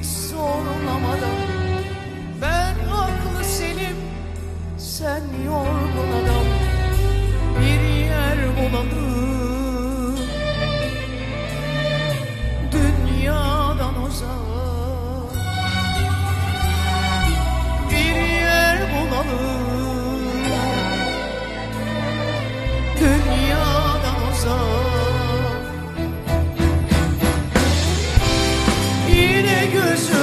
hiç zorlamadan Ben aklı selim sen yorgun you should.